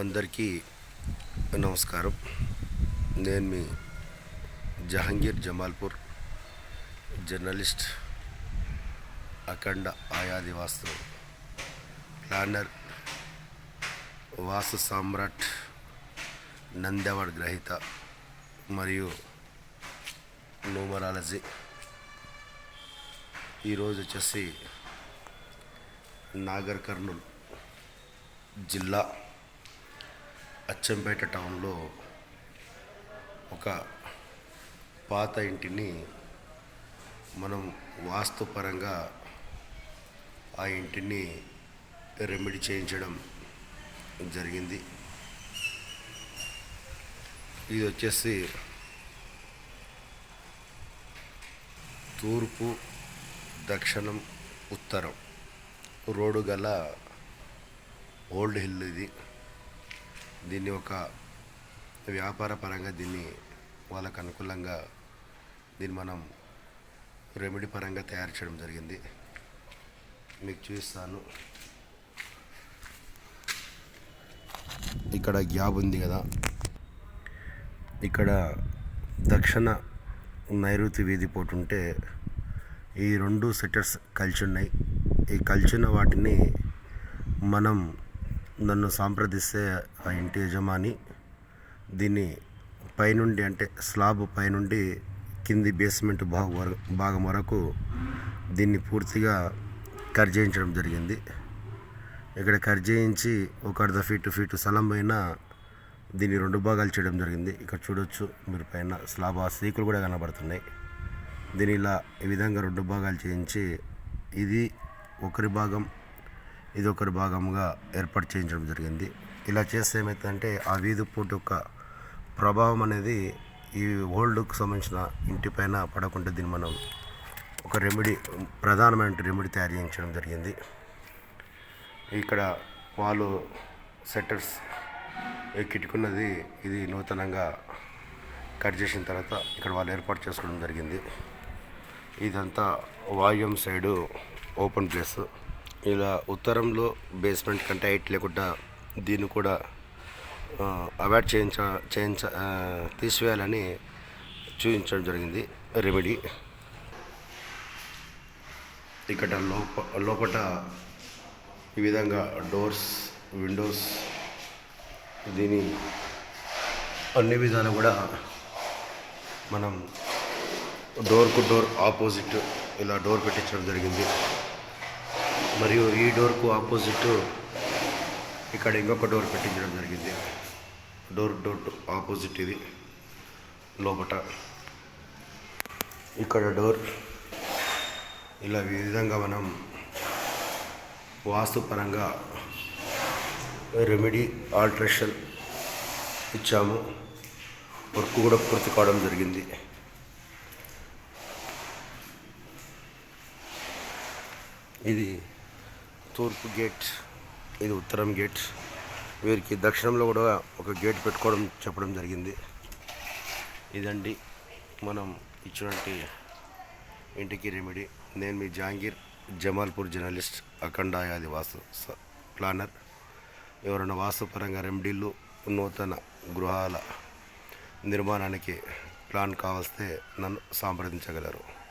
అందరికీ నమస్కారం. నేను మీ జహంగీర్ జమాల్పూర్ జర్నలిస్ట్ అఖండ ఆయాదివాస్తు ప్లానర్ వాసు సామ్రాట్ నంది గ్రహీత మరియు న్యూమరాలజీ ఈరోజు వచ్చేసి నాగర్ కర్నూల్ జిల్లా అచ్చంపేట టౌన్లో ఒక పాత ఇంటిని మనం వాస్తుపరంగా ఆ ఇంటిని రెమెడీ చేయించడం జరిగింది. ఇది వచ్చేసి తూర్పు దక్షిణం ఉత్తరం. రోడ్డు గల ఓల్డ్ హిల్ ఇది. దీన్ని ఒక వ్యాపార పరంగా దీన్ని వాళ్ళకు అనుకూలంగా దీన్ని మనం రెమెడీ పరంగా తయారు చేయడం జరిగింది. మీకు చూపిస్తాను. ఇక్కడ గ్యాబ్ ఉంది కదా. ఇక్కడ దక్షిణ నైరుతి వీధి పోటుంటే ఈ రెండు సెటర్స్ కలిసి ఉన్నాయి. ఈ కలిసిన వాటిని మనం నన్ను సాంప్రదిస్తే ఆ ఇంటి యజమాని దీన్ని పైనుండి అంటే స్లాబ్ పైనుండి కింది బేస్మెంట్ భాగం వరకు భాగం వరకు దీన్ని పూర్తిగా కట్ చేయించడం జరిగింది. ఇక్కడ కట్ చేయించి ఒక అర్ధ ఫీటు ఫీటు స్థలం పైన దీన్ని రెండు భాగాలు చేయడం జరిగింది. ఇక్కడ చూడొచ్చు మీరు పైన స్లాబ్ ఆ సీకులు కూడా కనబడుతున్నాయి. దీని ఇలా ఈ విధంగా రెండు భాగాలు చేయించి ఇది ఒకరి భాగం ఇది ఒకటి భాగంగా ఏర్పాటు చేయించడం జరిగింది. ఇలా చేస్తే ఏమవుతుందంటే ఆ వీధి పూట యొక్క ప్రభావం అనేది ఈ ఓల్డ్కు సంబంధించిన ఇంటి పైన పడకుండా దీన్ని మనం ఒక రెమెడీ ప్రధానమైన రెమెడీ తయారు చేయించడం జరిగింది. ఇక్కడ వాళ్ళు సెట్టర్స్ కిటుకున్నది ఇది నూతనంగా కట్ చేసిన తర్వాత ఇక్కడ వాళ్ళు ఏర్పాటు చేసుకోవడం జరిగింది. ఇదంతా వాయుం సైడు ఓపెన్ ప్లేస్. ఇలా ఉత్తరంలో బేస్మెంట్ కంటే హైట్ లేకుండా దీన్ని కూడా అవాయిడ్ చేయించ చేయించ తీసివేయాలని చూపించడం జరిగింది. రెమెడీ ఇక్కడ లోప లోపట ఈ విధంగా డోర్స్ విండోస్ దీని అన్ని విధాలు కూడా మనం డోర్కు డోర్ ఆపోజిట్ ఇలా డోర్ పెట్టించడం జరిగింది. మరియు ఈ డోర్కు ఆపోజిట్ ఇక్కడ ఇంకొక డోర్ పెట్టించడం జరిగింది. డోర్ డోర్ ఆపోజిట్ ఇది. లోపట ఇక్కడ డోర్. ఇలా ఈ విధంగా మనం వాస్తుపరంగా రెమెడీ ఆల్ట్రేషన్ ఇచ్చాము. వర్క్ కూడా పూర్తి కావడం జరిగింది. ఇది తూర్పు గేట్ ఇది ఉత్తరం గేట్. వీరికి దక్షిణంలో కూడా ఒక గేట్ పెట్టుకోవడం చెప్పడం జరిగింది. ఇదండి మనం ఇచ్చినటువంటి ఇంటికి రెమెడీ. నేను మీ జాంగీర్ జమాల్పూర్ జర్నలిస్ట్ అఖండాయాది వాస్తు స- ప్లానర్. ఎవరైనా వాస్తుపరంగా రెమెడీలు నూతన గృహాల నిర్మాణానికి ప్లాన్ కావస్తే నన్ను సంప్రదించగలరు.